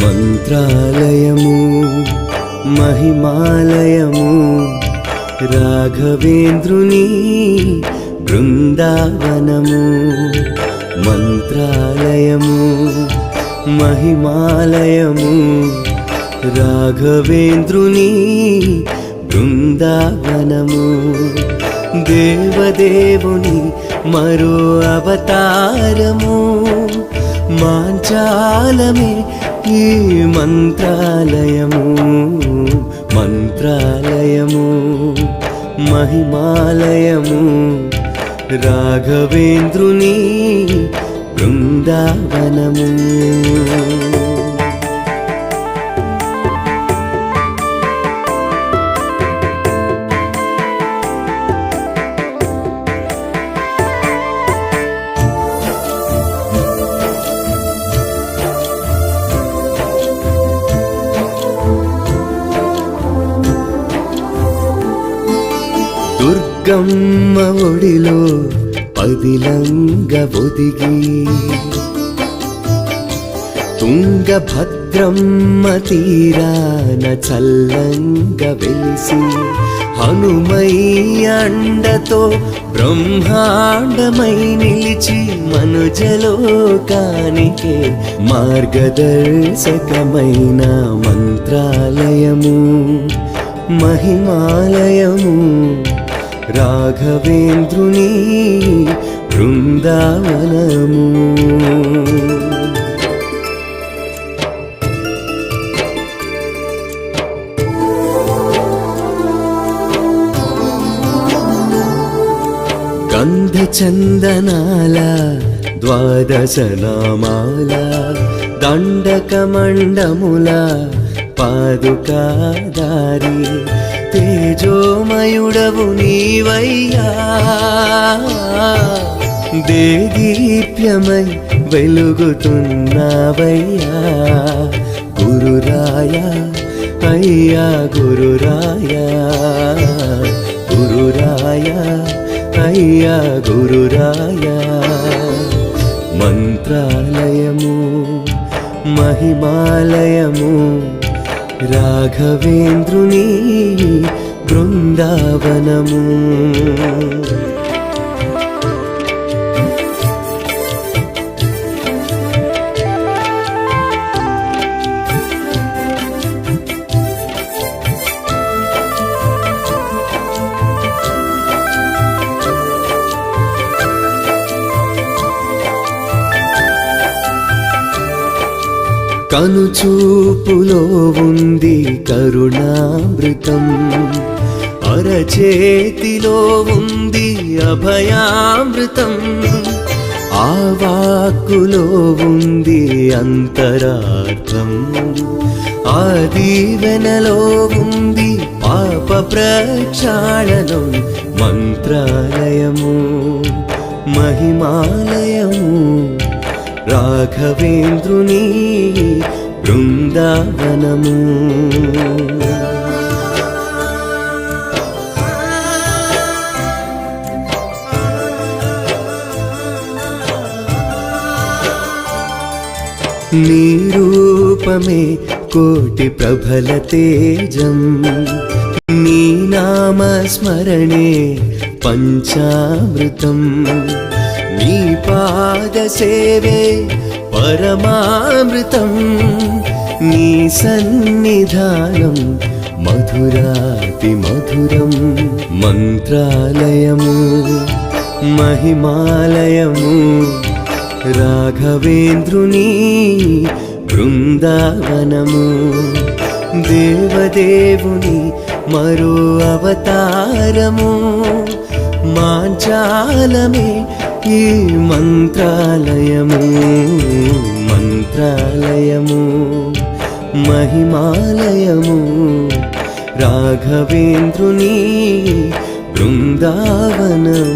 మంత్రాలయము మహిమాలయము రాఘవేంద్రుని బృందావనము మంత్రాలయము మహిమాలయము రాఘవేంద్రుని బృందావనము. దేవదేవుని మరో అవతారము మాంచాలమే ఈ మంత్రాలయము మంత్రాలయము మహిమాలయము. రాఘవేంద్రుని బృందావనము. దుర్గమ్మ ఒడిలో పదిలంగ ఒదిగి తుంగభద్రమ్మ తీరాన చల్లంగ వెలిసి హనుమయ్య అండతో బ్రహ్మాండమై నిలిచి మనుజలోకానికే మార్గదర్శకమైన మంత్రాలయము మహిమాలయము. రాఘవేంద్రుని బృందావనము. గంధచందనాల ద్వాదశనామాల నామాల దండకమండముల పాదుకాదారి తేజోమయుడవు నీవయ్యా. దేదీప్యమై వెలుగుతున్నావయ్యా. గురురాయ అయ్యా గురురాయ. గురురాయ అయ్యా గురురాయ. మంత్రాలయము మహిమాలయము రాఘవేంద్రుని బృందావనము. కనుచూపులో ఉంది కరుణామృతం. అరచేతిలో ఉంది అభయామృతం. ఆ వాక్కులో ఉంది అంతరార్థం. ఆ దీవెనలో ఉంది పాప ప్రక్షాళనం మంత్రాలయము మహిమాలయము. రాఘవేంద్రుని బృందావనము. నీరూపమే కోటి ప్రభల తేజం. నీ నామస్మరణే పంచామృతం. నీ పాద సేవే పరమామృతం. నీ సన్నిధానం మధురాతి మధురం. మంత్రాలయము మహిమాలయము రాఘవేంద్రుని బృందావనము. దేవదేవుని మరో అవతారము మాంచాలమే ఈ మంత్రాలయము మంత్రాలయము మహిమాలయము. రాఘవేంద్రుని బృందావనము.